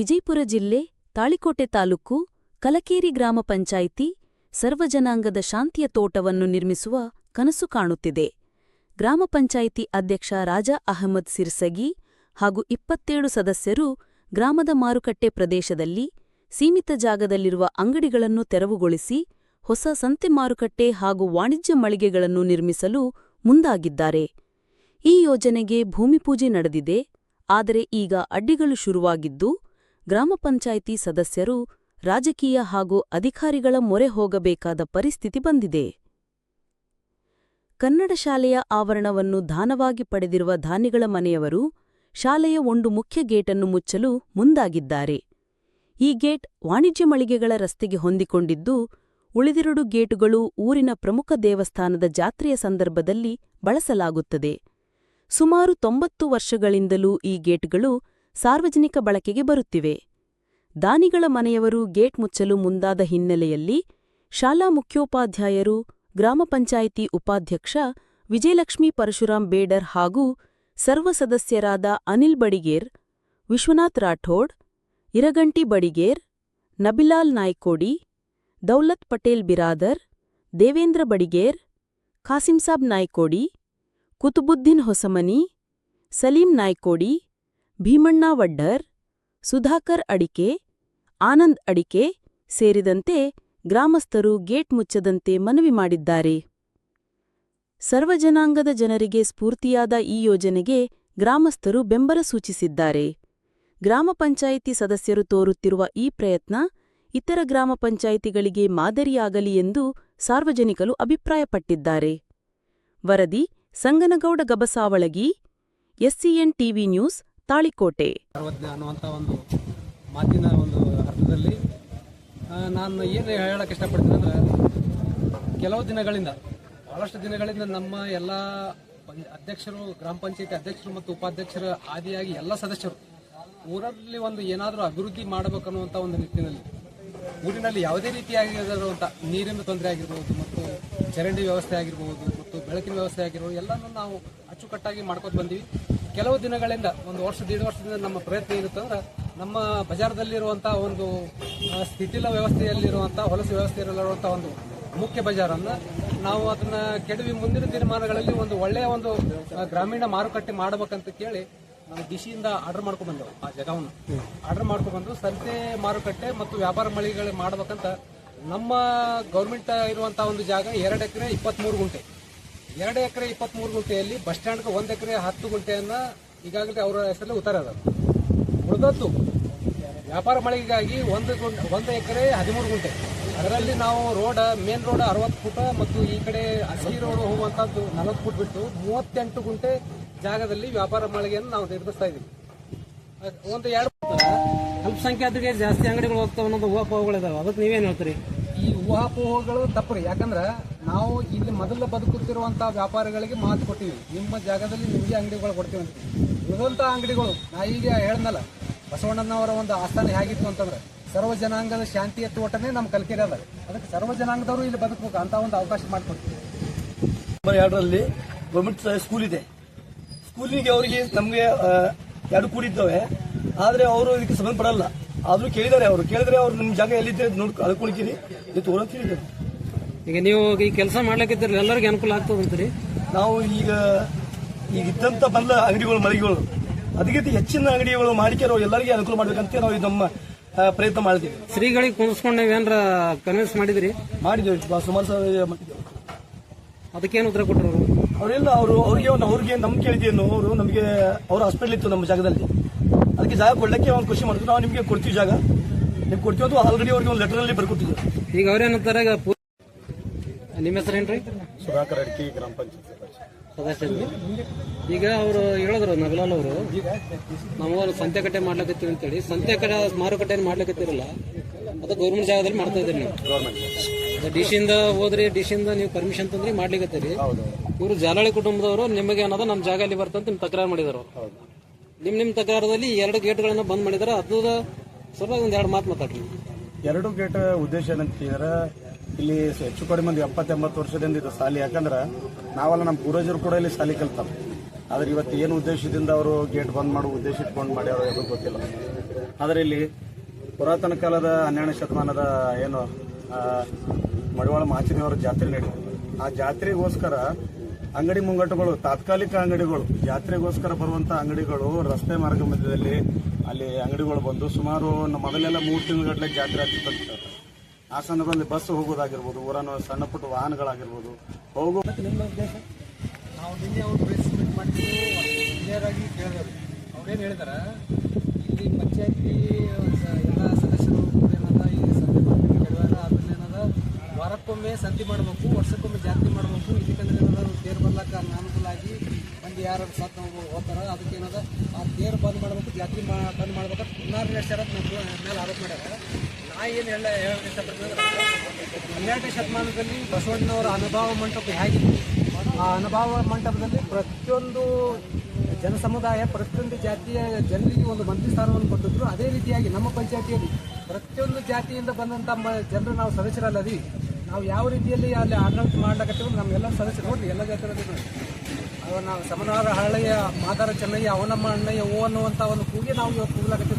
ವಿಜಯಪುರ ಜಿಲ್ಲೆ ತಾಳಿಕೋಟೆ ತಾಲೂಕು ಕಲಕೇರಿ ಗ್ರಾಮ ಪಂಚಾಯಿತಿ ಸರ್ವಜನಾಂಗದ ಶಾಂತಿಯ ತೋಟವನ್ನು ನಿರ್ಮಿಸುವ ಕನಸು ಕಾಣುತ್ತಿದೆ. ಗ್ರಾಮ ಪಂಚಾಯಿತಿ ಅಧ್ಯಕ್ಷ ರಾಜಾ ಅಹಮದ್ ಸಿರ್ಸಗಿ ಹಾಗೂ ಇಪ್ಪತ್ತೇಳು ಸದಸ್ಯರು ಗ್ರಾಮದ ಮಾರುಕಟ್ಟೆ ಪ್ರದೇಶದಲ್ಲಿ ಸೀಮಿತ ಜಾಗದಲ್ಲಿರುವ ಅಂಗಡಿಗಳನ್ನು ತೆರವುಗೊಳಿಸಿ ಹೊಸ ಸಂತೆ ಮಾರುಕಟ್ಟೆ ಹಾಗೂ ವಾಣಿಜ್ಯ ಮಳಿಗೆಗಳನ್ನು ನಿರ್ಮಿಸಲು ಮುಂದಾಗಿದ್ದಾರೆ. ಈ ಯೋಜನೆಗೆ ಭೂಮಿಪೂಜೆ ನಡೆದಿದೆ, ಆದರೆ ಈಗ ಅಡ್ಡಿಗಳು ಶುರುವಾಗಿದ್ದು ಗ್ರಾಮ ಪಂಚಾಯಿತಿ ಸದಸ್ಯರು ರಾಜಕೀಯ ಹಾಗೂ ಅಧಿಕಾರಿಗಳ ಮೊರೆ ಹೋಗಬೇಕಾದ ಪರಿಸ್ಥಿತಿ ಬಂದಿದೆ. ಕನ್ನಡ ಶಾಲೆಯ ಆವರಣವನ್ನು ದಾನವಾಗಿ ಪಡೆದಿರುವ ಧಾನ್ಯಗಳ ಮನೆಯವರು ಶಾಲೆಯ ಒಂದು ಮುಖ್ಯ ಗೇಟನ್ನು ಮುಚ್ಚಲು ಮುಂದಾಗಿದ್ದಾರೆ. ಈ ಗೇಟ್ ವಾಣಿಜ್ಯ ಮಳಿಗೆಗಳ ರಸ್ತೆಗೆ ಹೊಂದಿಕೊಂಡಿದ್ದು, ಉಳಿದಿರಡು ಗೇಟುಗಳು ಊರಿನ ಪ್ರಮುಖ ದೇವಸ್ಥಾನದ ಜಾತ್ರೆಯ ಸಂದರ್ಭದಲ್ಲಿ ಬಳಸಲಾಗುತ್ತದೆ. ಸುಮಾರು ತೊಂಬತ್ತು ವರ್ಷಗಳಿಂದಲೂ ಈ ಗೇಟ್ಗಳು ಸಾರ್ವಜನಿಕ ಬಳಕೆಗೆ ಬರುತ್ತಿವೆ. ದಾನಿಗಳ ಮನೆಯವರು ಗೇಟ್ ಮುಚ್ಚಲು ಮುಂದಾದ ಹಿನ್ನೆಲೆಯಲ್ಲಿ ಶಾಲಾ ಮುಖ್ಯೋಪಾಧ್ಯಾಯರು, ಗ್ರಾಮ ಪಂಚಾಯಿತಿ ಉಪಾಧ್ಯಕ್ಷ ವಿಜಯಲಕ್ಷ್ಮಿ ಪರಶುರಾಮ್ ಬೇಡರ್ ಹಾಗೂ ಸರ್ವ ಸದಸ್ಯರಾದ ಅನಿಲ್ ಬಡಿಗೇರ್, ವಿಶ್ವನಾಥ್ ರಾಠೋಡ್, ಇರಗಂಟಿ ಬಡಿಗೇರ್, ನಬಿಲಾಲ್ ನಾಯ್ಕೋಡಿ, ದೌಲತ್ ಪಟೇಲ್ ಬಿರಾದರ್, ದೇವೇಂದ್ರ ಬಡಿಗೇರ್ ಖಾಸಿಂಸಾಬ್ ನಾಯ್ಕೋಡಿ, ಕುತುಬುದ್ದೀನ್ ಹೊಸಮನಿ, ಸಲೀಂ ನಾಯ್ಕೋಡಿ ಭೀಮಣ್ಣ ವಡ್ಡರ್, ಸುಧಾಕರ್ ಅಡಿಕೆ, ಆನಂದ್ ಅಡಿಕೆ ಸೇರಿದಂತೆ ಗ್ರಾಮಸ್ಥರು ಗೇಟ್ ಮುಚ್ಚದಂತೆ ಮನವಿ ಮಾಡಿದ್ದಾರೆ. ಸರ್ವಜನಾಂಗದ ಜನರಿಗೆ ಸ್ಫೂರ್ತಿಯಾದ ಈ ಯೋಜನೆಗೆ ಗ್ರಾಮಸ್ಥರು ಬೆಂಬಲ ಸೂಚಿಸಿದ್ದಾರೆ. ಗ್ರಾಮ ಪಂಚಾಯಿತಿ ಸದಸ್ಯರು ತೋರುತ್ತಿರುವ ಈ ಪ್ರಯತ್ನ ಇತರ ಗ್ರಾಮ ಪಂಚಾಯಿತಿಗಳಿಗೆ ಮಾದರಿಯಾಗಲಿ ಎಂದು ಸಾರ್ವಜನಿಕರು ಅಭಿಪ್ರಾಯಪಟ್ಟಿದ್ದಾರೆ. ವರದಿ Sanganagouda Gabasavalagi, SCN TV news Talikote. ಅನ್ನುವಂಥ ಒಂದು ಮಾತಿನ ಒಂದು ಅರ್ಥದಲ್ಲಿ ನಾನು ಏನು ಹೇಳಕ್ಕೆ ಇಷ್ಟಪಡ್ತೀನಿ ಅಂದ್ರೆ, ಕೆಲವು ದಿನಗಳಿಂದ, ಬಹಳಷ್ಟು ದಿನಗಳಿಂದ ನಮ್ಮ ಎಲ್ಲ ಅಧ್ಯಕ್ಷರು, ಗ್ರಾಮ ಪಂಚಾಯತಿ ಅಧ್ಯಕ್ಷರು ಮತ್ತು ಉಪಾಧ್ಯಕ್ಷರ ಆದಿಯಾಗಿ ಎಲ್ಲ ಸದಸ್ಯರು ಊರಲ್ಲಿ ಒಂದು ಏನಾದರೂ ಅಭಿವೃದ್ಧಿ ಮಾಡಬೇಕನ್ನುವಂಥ ಒಂದು ನಿಟ್ಟಿನಲ್ಲಿ, ಊರಿನಲ್ಲಿ ಯಾವುದೇ ರೀತಿಯಾಗಿರುವಂಥ ನೀರಿನ ತೊಂದರೆ ಆಗಿರ್ಬೋದು ಮತ್ತು ಚರಂಡಿ ವ್ಯವಸ್ಥೆ ಆಗಿರ್ಬೋದು ಮತ್ತು ಬೆಳಕಿನ ವ್ಯವಸ್ಥೆ ಆಗಿರ್ಬೋದು ಎಲ್ಲನೂ ನಾವು ಅಚ್ಚುಕಟ್ಟಾಗಿ ಮಾಡ್ಕೊತ ಬಂದೀವಿ. ಕೆಲವು ದಿನಗಳಿಂದ, ಒಂದು ವರ್ಷ, ದೀಡ್ ವರ್ಷದಿಂದ ನಮ್ಮ ಪ್ರಯತ್ನ ಏನಿತ್ತು ಅಂದ್ರೆ, ನಮ್ಮ ಬಜಾರದಲ್ಲಿರುವಂಥ ಒಂದು ಸ್ಥಿತಿಲ ವ್ಯವಸ್ಥೆಯಲ್ಲಿರುವಂಥ ಹೊಲಸು ವ್ಯವಸ್ಥೆಯಲ್ಲಿರುವಂಥ ಒಂದು ಮುಖ್ಯ ಬಜಾರನ್ನು ನಾವು ಅದನ್ನ ಕೆಡವಿ ಮುಂದಿನ ದಿನಮಾನಗಳಲ್ಲಿ ಒಂದು ಒಳ್ಳೆಯ ಒಂದು ಗ್ರಾಮೀಣ ಮಾರುಕಟ್ಟೆ ಮಾಡಬೇಕಂತ ಕೇಳಿ, ನಾವು ದಿಶೆಯಿಂದ ಆರ್ಡರ್ ಮಾಡ್ಕೊಂಡು ಬಂದೆವು ಆ ಜಾಗವನ್ನು. ಆರ್ಡರ್ ಮಾಡ್ಕೊಂಡು ಬಂದು ಸಂತೆ ಮಾರುಕಟ್ಟೆ ಮತ್ತು ವ್ಯಾಪಾರ ಮಳಿಗೆಗಳು ಮಾಡ್ಬೇಕಂತ ನಮ್ಮ ಗೌರ್ಮೆಂಟ್ ಇರುವಂತಹ ಒಂದು ಜಾಗ ಎರಡು ಎಕರೆ ಇಪ್ಪತ್ತ್ಮೂರು ಗುಂಟೆ. ಎರಡು ಎಕರೆ ಇಪ್ಪತ್ತ್ಮೂರು ಗುಂಟೆಯಲ್ಲಿ ಬಸ್ ಸ್ಟ್ಯಾಂಡ್ಗೆ ಒಂದು ಎಕರೆ ಹತ್ತು ಗುಂಟೆಯನ್ನು ಈಗಾಗಲೇ ಅವರ ಹೆಸರಲ್ಲಿ ಉತ್ತರ ಉಳಿದದ್ದು ವ್ಯಾಪಾರ ಮಳಿಗೆಗಾಗಿ ಒಂದು ಗುಂಟೆ ಒಂದು ಎಕರೆ ಹದಿಮೂರು ಗುಂಟೆ. ಅದರಲ್ಲಿ ನಾವು ರೋಡ್, ಮೇನ್ ರೋಡ್ ಅರವತ್ತು ಫುಟ ಮತ್ತು ಈ ಕಡೆ ಹಸಿ ರೋಡ್ ಹೋಗುವಂಥದ್ದು ನಲವತ್ತು ಫುಟ್ ಬಿಟ್ಟು ಮೂವತ್ತೆಂಟು ಗುಂಟೆ ಜಾಗದಲ್ಲಿ ವ್ಯಾಪಾರ ಮಳಿಗೆಯನ್ನು ನಾವು ನಿರ್ಮಿಸ್ತಾ ಇದ್ದೀವಿ. ಒಂದು ಎರಡು ಅಲ್ಪಸಂಖ್ಯಾತರಿಗೆ ಜಾಸ್ತಿ ಅಂಗಡಿಗಳು ಹೋಗ್ತಾವ ಅನ್ನೋದು ಊಹಾಪೋಹಗಳಿದಾವೆ ಅದಕ್ಕೆ ನೀವೇನು ಹೇಳ್ತೀರಿ? ಈ ಊಹಾಪೋಹಗಳು ತಪ್ಪರಿ. ಯಾಕಂದ್ರೆ ನಾವು ಇಲ್ಲಿ ಮೊದಲು ಬದುಕುತ್ತಿರುವಂತಹ ವ್ಯಾಪಾರಿಗಳಿಗೆ ಮಾತು ಕೊಟ್ಟಿವಿ. ನಿಮ್ಮ ಜಾಗದಲ್ಲಿ ನಿಮಗೆ ಅಂಗಡಿಗಳು ಕೊಡ್ತೀವಿ ಅಂತ ಉಳಿದಂಥ ಅಂಗಡಿಗಳು, ನಾ ಈಗ ಹೇಳ್ದಲ್ಲ, ಬಸವಣ್ಣನವರ ಒಂದು ಆಸ್ಥಾನ ಹೇಗಿತ್ತು ಅಂತಂದ್ರೆ, ಸರ್ವ ಜನಾಂಗದ ಶಾಂತಿಯ ತೋಟನೇ ನಮ್ಮ ಕಲ್ಕೆರೆ ಅದ. ಅದಕ್ಕೆ ಸರ್ವ ಜನಾಂಗದವರು ಇಲ್ಲಿ ಬದುಕಬೇಕು ಅಂತ ಒಂದು ಅವಕಾಶ ಮಾಡಿಕೊಡ್ತೀವಿ ನಂಬರ್ ಎರಡರಲ್ಲಿ ಗೌರ್ಮೆಂಟ್ ಸ್ಕೂಲ್ ಇದೆ. ಸ್ಕೂಲಿಗೆ ಅವರಿಗೆ ನಮಗೆ ಎರಡು ಕೂಡಿದ್ದವೆ ಆದರೆ ಅವರು ಇದಕ್ಕೆ ಸಂಬಂಧಪಡಲ್ಲ. ಆದರೂ ಕೇಳಿದ್ದಾರೆ ಅವರು. ಕೇಳಿದ್ರೆ ಅವ್ರು ನಿಮ್ಮ ಜಾಗ ಎಲ್ಲಿದ್ದರೆ ನೋಡಿ ಕಳ್ಕೊಂಡಿದ್ದೀರಿ ಇದು ತೋರಂತ ಕೇಳಿದ್ದಾರೆ ಈಗ ನೀವು ಈ ಕೆಲಸ ಮಾಡ್ಲಿಕ್ಕಿದ್ರೆ ಎಲ್ಲರಿಗೂ ಅನುಕೂಲ ಆಗ್ತದೆ ಅಂತೀರಿ? ನಾವು ಈಗ ಈಗ ಇದ್ದಂಥ ಬಂದ ಅಂಗಡಿಗಳು ಮಳಿಗೆಗಳು ಅದಕ್ಕಿಂತ ಹೆಚ್ಚಿನ ಅಂಗಡಿಗಳು ಮಾಡಿಕೆ ನಾವು ಎಲ್ಲರಿಗೂ ಅನುಕೂಲ ಮಾಡ್ಬೇಕಂತ ನಾವು ಇದು ನಮ್ಮ ಪ್ರಯತ್ನ ಮಾಡಿದ್ದೀವಿ ಶ್ರೀಗಳಿಗೆ ಕುಣಿಸ್ಕೊಂಡು ಏನಾರ ಕನ್ವಿನ್ಸ್ ಮಾಡಿದಿರಿ? ಮಾಡಿದ್ದೇವೆ. ಸುಮಾರು ಸಾವಿರ ಮಾಡಿದ್ದೇವೆ. ಅದಕ್ಕೇನು ಉತ್ತರ ಕೊಟ್ಟರು? ಅವರೆಲ್ಲ ಅವರು ಅವ್ರಿಗೆ ಒಂದು ಅವ್ರಿಗೆ ನಮ್ಮ ಕೇಳಿದ್ದೇನು ಅವರು ನಮಗೆ ಅವ್ರ ಹಾಸ್ಪಿಟಲ್ ಇತ್ತು ನಮ್ಮ ಜಾಗದಲ್ಲಿ. ಅದಕ್ಕೆ ಜಾಗ ಕೊಡ್ಲಿಕ್ಕೆ ಒಂದು ಖುಷಿ ಮಾಡಿದ್ರು. ನಾವು ನಿಮಗೆ ಕೊಡ್ತೀವಿ ಜಾಗ. ನೀವು ಕೊಡ್ತೀವಿ ಅಂತ ಆಲ್ರೆಡಿ ಅವ್ರಿಗೆ ಒಂದು ಲೆಟರಲ್ಲಿ ಬರ್ಕೊಟ್ಟಿದ್ರು. ಈಗ ಅವ್ರೇನಂತಾರೆ ಈಗ ಹೆಸರು ನಿಮ್ಮ ಹೆಸರೇನ್ರಿ ಸುಧಾಕರ್ ಅಡಿಕೆ ಗ್ರಾಮ ಪಂಚಾಯತ್ ಸದಸ್ಯ ಈಗ ಅವರು ಹೇಳಿದ್ರು ನಗಲಾಲ್ ಅವರು ನಾವು ಸಂತೆ ಕಟ್ಟೆ ಮಾಡ್ಲಕತ್ತೀವಿ ಅಂತೇಳಿ. ಸಂತೆ ಕಡೆ ಮಾರುಕಟ್ಟೆ ಮಾಡ್ಲಕತ್ತಿರಲ್ಲ. ಅದು ಗೌರ್ಮೆಂಟ್ ಜಾಗದಲ್ಲಿ ಮಾಡ್ತಾ ಇದ್ದೀರಿ ನೀವು. ಗೌರ್ಮೆಂಟ್ ಡಿಶಿಂದ ಹೋದ್ರಿ ಡಿಶಿಂದ ನೀವು ಪರ್ಮಿಷನ್ ತಂದ್ರಿ ಮಾಡ್ಲಿಕತ್ತೀರಿ ಇವರು ಜಾಲಳಿ ಕುಟುಂಬದವರು ನಿಮಗೆ ಅನ್ನೋದು ನಮ್ಮ ಜಾಗ ಅಲ್ಲಿ ಬರ್ತಂತ ನಿಮ್ ತಕರಾರು ಮಾಡಿದ್ರು. ನಿಮ್ ನಿಮ್ ತಕರಾರದಲ್ಲಿ ಎರಡು ಗೇಟ್ಗಳನ್ನ ಬಂದ್ ಮಾಡಿದಾರೆ ಅದು ಸ್ವಲ್ಪ ಒಂದ್ ಎರಡು ಮಾತು ಮಾತಾಡ್ರಿ. ಎರಡು ಗೇಟ್ ಉದ್ದೇಶ ಏನಂತ ಕೇಳಿದ್ರೆ ಇಲ್ಲಿ ಹೆಚ್ಚು ಕಡಿಮೆ ಒಂದು ಎಪ್ಪತ್ತೆಂಬತ್ತು ವರ್ಷದಿಂದ ಇದು ಸಾಲಿ. ಯಾಕಂದ್ರೆ ನಾವೆಲ್ಲ ನಮ್ಮ ಪೂರ್ವಜರು ಕೂಡ ಇಲ್ಲಿ ಸಾಲಿ ಕಲ್ತಾರ ಆದ್ರೆ ಇವತ್ತು ಏನು ಉದ್ದೇಶದಿಂದ ಅವರು ಗೇಟ್ ಬಂದ್ ಮಾಡೋ ಉದ್ದೇಶ ಇಟ್ಕೊಂಡು ಮಾಡ್ಯಾರ ಯಾರು ಗೊತ್ತಿಲ್ಲ. ಆದ್ರೆ ಇಲ್ಲಿ ಪುರಾತನ ಕಾಲದ ಹನ್ನೆರಡನೇ ಶತಮಾನದ ಏನು ಮಡಿವಾಳ ಮಾಚಿದೇವರ ಜಾತ್ರೆ ನಡೀತು. ಆ ಜಾತ್ರೆಗೋಸ್ಕರ ಅಂಗಡಿ ಮುಂಗಟ್ಟುಗಳು, ತಾತ್ಕಾಲಿಕ ಅಂಗಡಿಗಳು, ಜಾತ್ರೆಗೋಸ್ಕರ ಬರುವಂತ ಅಂಗಡಿಗಳು ರಸ್ತೆ ಮಾರ್ಗ ಮಧ್ಯದಲ್ಲಿ ಅಲ್ಲಿ ಅಂಗಡಿಗಳು ಬಂದು ಸುಮಾರು ಮೊದಲೆಲ್ಲ ಮೂರು ತಿಂಗಳಗಟ್ಟಲೆ ಜಾತ್ರೆ ಆಗ್ತಿತ್ತು ಆ ಸಂದರ್ಭದಲ್ಲಿ ಬಸ್ ಹೋಗೋದಾಗಿರ್ಬೋದು ಊರನ್ನು ಸಣ್ಣ ಪುಟ್ಟ ವಾಹನಗಳಾಗಿರ್ಬೋದು, ಹೋಗೋ ನಾವು ಅವ್ರು ಮಾಡಿದ್ದು ಕ್ಲಿಯರ್ ಆಗಿ ಅವ್ರೇನು ಹೇಳಿದಾರೆ? ಇಲ್ಲಿ ಪಂಚಾಯತಿ ಎಲ್ಲ ಸದಸ್ಯರು ಏನದ ಈ ಸಂತೆ ಮಾಡ್ಬೇಕು ಕೆಲವೆಲ್ಲ ಆಮೇಲೆ ಏನದ ವಾರಕ್ಕೊಮ್ಮೆ ಸಂತಿ ಮಾಡಬೇಕು, ವರ್ಷಕ್ಕೊಮ್ಮೆ ಜಾತ್ರೆ ಮಾಡಬೇಕು. ಇದಕ್ಕಂದ್ರೆ ಏನಾದ್ರು ತೇರು ಬರ್ಲಕ್ಕ ಅನುಕೂಲ ಆಗಿ ಬಂದು ಯಾರು ಸತ್ತ ಹೋಗ್ತಾರ. ಅದಕ್ಕೆ ಏನದ ಆ ತೇರು ಬಂದ್ ಮಾಡ್ಬೇಕು, ಜಾತ್ರೆ ಮಾ, ಬಂದ್ ಮಾಡ್ಬೇಕು ಹದಿನಾರು ನಮ್ಮ ಮೇಲೆ ಆರೋಪ ಮಾಡ್ಯಾರ. ನಾ ಏನು ಹೇಳ ಹನ್ನೆರಡನೇ ಶತಮಾನದಲ್ಲಿ ಬಸವಣ್ಣನವರ ಅನುಭವ ಮಂಟಪ ಹೇಗಿತ್ತು ಆ ಅನುಭವ ಮಂಟಪದಲ್ಲಿ ಪ್ರತಿಯೊಂದು ಜನಸಮುದಾಯ, ಪ್ರತಿಯೊಂದು ಜಾತಿಯ ಜನರಿಗೆ ಒಂದು ಮಂತ್ರಿ ಸ್ಥಾನವನ್ನು ಕೊಟ್ಟಿದ್ರು. ಅದೇ ರೀತಿಯಾಗಿ ನಮ್ಮ ಪಂಚಾಯತಿಯಲ್ಲಿ ಪ್ರತಿಯೊಂದು ಜಾತಿಯಿಂದ ಬಂದಂಥ ಜನರು ನಾವು ಸದಸ್ಯರಲ್ಲದಿ ನಾವು ಯಾವ ರೀತಿಯಲ್ಲಿ ಅಲ್ಲಿ ಆಡಳಿತ ಮಾಡ್ಲಕತ್ತೀವಿ ನಮ್ಮೆಲ್ಲ ಸದಸ್ಯರು ನೋಡ್ರಿ ಎಲ್ಲ ಜಾತಿ ಅವ ನಾವು ಸಮನಾರ ಹಳ್ಳಿಯ ಮಾದಾರ ಚೆನ್ನಯ್ಯ ಅವನಮ್ಮ ಅಣ್ಣಯ್ಯ ಓ ಅನ್ನುವಂಥ ಒಂದು ಕೂಗಿ ನಾವು ಇವತ್ತು ಕೂಗ್ಲಾಕತ್ತೀವಿ